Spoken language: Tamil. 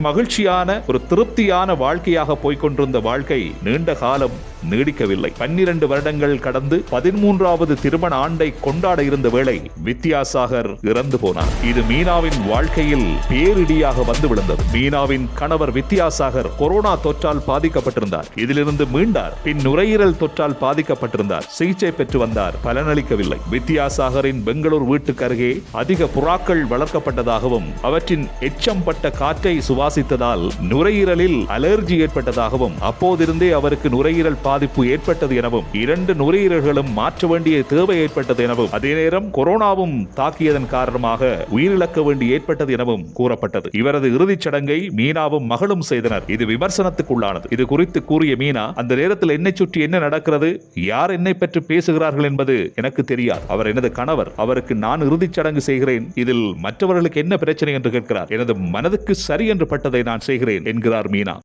மகிழ்ச்சியான ஒரு திருப்தியான வாழ்க்கையாக போய்கொண்டிருந்த வாழ்க்கை நீண்ட காலம் நீடிக்கவில்லை. பன்னிரண்டு வருடங்கள் கடந்து பதிமூன்றாவது திருமண ஆண்டை கொண்டாட இருந்த வேளை வித்யாசாகர் இறந்து போனார். இது மீனாவின் வாழ்க்கையில் பேரிடியாக வந்து விழுந்தது. மீனாவின் கணவர் வித்யாசாகர் கொரோனா தொற்றால் பாதிக்கப்பட்டிருந்தார். இதிலிருந்து மீண்டார். பின் நுரையீரல் தொற்றால் பாதிக்கப்பட்டிருந்தார். சிகிச்சை பெற்று வந்தார். பலனளிக்கவில்லை. வித்யாசாகரின் பெங்களூர் வீட்டுக்கு அருகே அதிக புறாக்கள் வளர்க்கப்பட்டதாகவும் அவற்றின் எச்சம் பட்ட காற்றை சுவாசித்ததால் நுரையீரலில் அலர்ஜி ஏற்பட்டதாகவும் அப்போதிருந்தே அவருக்கு நுரையீரல் பாதிப்பு ஏற்பட்டது எனவும் இரண்டு நுரையீரல்களும் மாற்ற வேண்டிய தேவை ஏற்பட்டது எனவும் அதே நேரம் கொரோனாவும் தாக்கியதன் காரணமாக உயிரிழக்க வேண்டி ஏற்பட்டது எனவும் கூறப்பட்டது. இவரது இறுதிச் சடங்கை மீனாவும் மகளும் செய்தனர். இது விமர்சனத்துக்குள்ளானது. இது குறித்து கூறிய மீனா அந்த நேரத்தில் என்னை சுற்றி என்ன நடக்கிறது யார் என்னை பற்றி பேசுகிறார்கள் என்பது எனக்கு தெரியாது. அவர் எனது கணவர். அவருக்கு நான் இறுதிச் சடங்கு செய்கிறேன். இதில் மற்றவர்களுக்கு என்ன பிரச்சனை என்று கேட்கிறார். எனது மனதுக்கு சரி என்று பட்டதை நான் செய்கிறேன் என்கிறார் மீனா.